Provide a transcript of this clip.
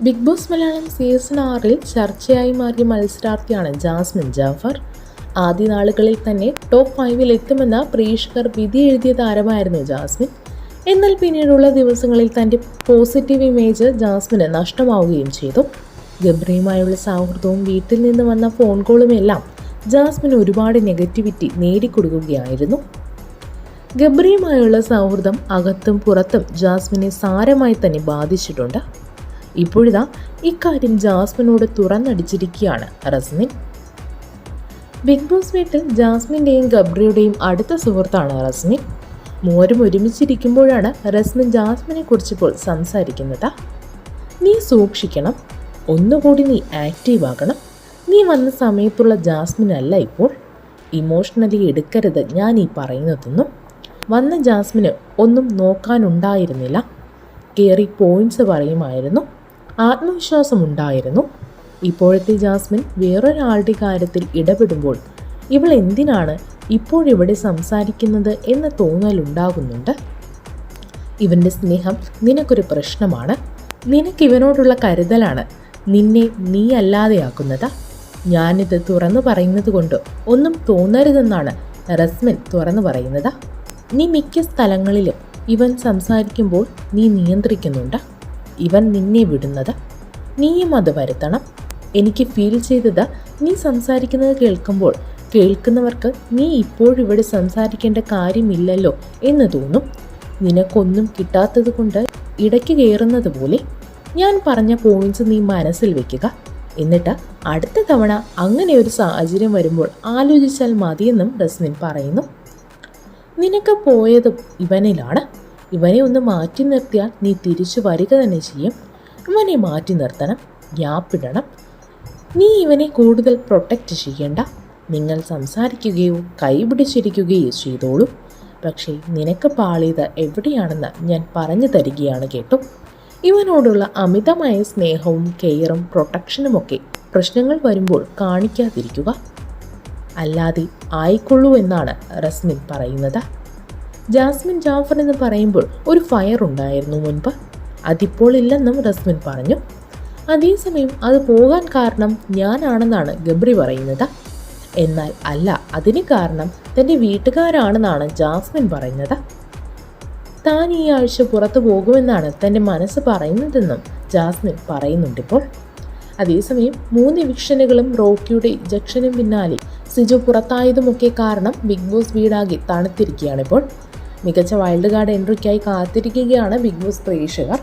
Big boss Malayalam season ആറിൽ ചർച്ചയായി മാറിയ മത്സരാർത്ഥിയാണ് ജാസ്മിൻ ജാഫർ. ആദ്യ നാളുകളിൽ തന്നെ ടോപ്പ് ഫൈവിൽ എത്തുമെന്ന പ്രേക്ഷകർ വിധി എഴുതിയ താരമായിരുന്നു ജാസ്മിൻ. എന്നാൽ പിന്നീടുള്ള ദിവസങ്ങളിൽ തന്റെ പോസിറ്റീവ് ഇമേജ് ജാസ്മിന് നഷ്ടമാവുകയും ചെയ്തു. ഗബ്രിയുമായുള്ള സൗഹൃദവും വീട്ടിൽ നിന്ന് വന്ന ഫോൺ കോളുമെല്ലാം ജാസ്മിന് ഒരുപാട് നെഗറ്റിവിറ്റി നേടിക്കൊടുക്കുകയായിരുന്നു. ഗബ്രിയുമായുള്ള സൗഹൃദം അകത്തും പുറത്തും ജാസ്മിനെ സാരമായി തന്നെ ബാധിച്ചിട്ടുണ്ട്. ഇപ്പോഴിതാ ഇക്കാര്യം ജാസ്മിനോട് തുറന്നടിച്ചിരിക്കുകയാണ് റസ്മിൻ. ബിഗ് ബോസ് വീട്ടിൽ ജാസ്മിന്റെയും ഗബ്രിയുടെയും അടുത്ത സുഹൃത്താണ് റസ്മിൻ. മോരും ഒരുമിച്ചിരിക്കുമ്പോഴാണ് റസ്മിൻ ജാസ്മിനെ കുറിച്ചിപ്പോൾ സംസാരിക്കുന്നത്. നീ സൂക്ഷിക്കണം. ഒന്നുകൂടി നീ ആക്റ്റീവ് ആകണം നീ വന്ന സമയത്തുള്ള ജാസ്മിൻ അല്ല ഇപ്പോൾ. ഇമോഷണലി എടുക്കരുത് ഞാൻ ഈ പറയുന്നതൊന്നും. വന്ന ജാസ്മിന് ഒന്നും നോക്കാനുണ്ടായിരുന്നില്ല. കയറി പോയിന്റ്സ് പറയുമായിരുന്നു. ആത്മവിശ്വാസമുണ്ടായിരുന്നു. ഇപ്പോഴത്തെ ജാസ്മിൻ വേറൊരാളുടെ കാര്യത്തിൽ ഇടപെടുമ്പോൾ ഇവൾ എന്തിനാണ് ഇപ്പോഴിവിടെ സംസാരിക്കുന്നത് എന്ന് തോന്നലുണ്ടാകുന്നുണ്ട്. ഇവന്റെ സ്നേഹം നിനക്കൊരു പ്രശ്നമാണ്. നിനക്കിവനോടുള്ള കരുതലാണ്. നിന്നെ നീ അല്ലാതെയാക്കുന്നത്. ഞാനിത് തുറന്നു പറയുന്നത് കൊണ്ട് ഒന്നും തോന്നരുതെന്നാണ് റസ്മിൻ തുറന്നു പറയുന്നത്. നീ മിക്ക സ്ഥലങ്ങളിലും ഇവൻ സംസാരിക്കുമ്പോൾ നീ നിയന്ത്രിക്കുന്നുണ്ട്. ഇവൻ നിന്നെ വിടുന്നത്? നീയും അത് വരുത്തണം. എനിക്ക് ഫീൽ ചെയ്തത് നീ സംസാരിക്കുന്നത് കേൾക്കുമ്പോൾ. കേൾക്കുന്നവർക്ക് നീ ഇപ്പോഴിവിടെ സംസാരിക്കേണ്ട കാര്യമില്ലല്ലോ എന്ന് തോന്നും. നിനക്കൊന്നും കിട്ടാത്തത് കൊണ്ട് ഇടയ്ക്ക് കയറുന്നത് പോലെ. ഞാൻ പറഞ്ഞ പോയിന്റ്സ് നീ മനസ്സിൽ വെക്കുക. എന്നിട്ട് അടുത്ത തവണ അങ്ങനെ ഒരു സാഹചര്യം വരുമ്പോൾ ആലോചിച്ചാൽ മതിയെന്നും റസ്മിൻ പറയുന്നു. നിനക്ക് പോയതും ഇവനിലാണ്. ഇവനെ ഒന്ന് മാറ്റി നിർത്തിയാൽ നീ തിരിച്ചു വരിക തന്നെ ചെയ്യും. ഇവനെ മാറ്റി നിർത്തണം ഗ്യാപ്പിടണം നീ ഇവനെ കൂടുതൽ പ്രൊട്ടക്റ്റ് ചെയ്യണ്ട. നിങ്ങൾ സംസാരിക്കുകയോ കൈപിടിച്ചിരിക്കുകയോ ചെയ്തോളൂ. പക്ഷേ നിനക്ക് പാളിയത് എവിടെയാണെന്ന് ഞാൻ പറഞ്ഞു തരികയാണ് കേട്ടോ. ഇവനോടുള്ള അമിതമായ സ്നേഹവും കെയറും പ്രൊട്ടക്ഷനുമൊക്കെ പ്രശ്നങ്ങൾ വരുമ്പോൾ കാണിക്കാതിരിക്കുക. അല്ലാതെ ആയിക്കൊള്ളൂ എന്നാണ് റസ്മിൻ പറയുന്നത്. ജാസ്മിൻ ജാഫർ എന്ന് പറയുമ്പോൾ ഒരു ഫയർ ഉണ്ടായിരുന്നു മുൻപ്. അതിപ്പോൾ ഇല്ലെന്നും റസ്മിൻ പറഞ്ഞു. അതേസമയം അത് പോകാൻ കാരണം ഞാനാണെന്നാണ് ഗബ്രി പറയുന്നത്. എന്നാൽ അല്ല അതിന് കാരണം തന്റെ വീട്ടുകാരാണെന്നാണ് ജാസ്മിൻ പറയുന്നത്. താൻ ഈ ആഴ്ച പുറത്തു പോകുമെന്നാണ് തന്റെ മനസ്സ് പറയുന്നതെന്നും ജാസ്മിൻ പറയുന്നുണ്ടിപ്പോൾ. അതേസമയം മൂന്ന് വിക്ഷനുകളും റോക്കിയുടെ ഇജക്ഷനും പിന്നാലെ സിജു പുറത്തായതുമൊക്കെ കാരണം ബിഗ് ബോസ് വീടാകെ തണുത്തിരിക്കുകയാണിപ്പോൾ. മികച്ച വൈൽഡ് കാർഡ് എൻട്രിക്കായി കാത്തിരിക്കുകയാണ് ബിഗ് ബോസ് പ്രേക്ഷകർ.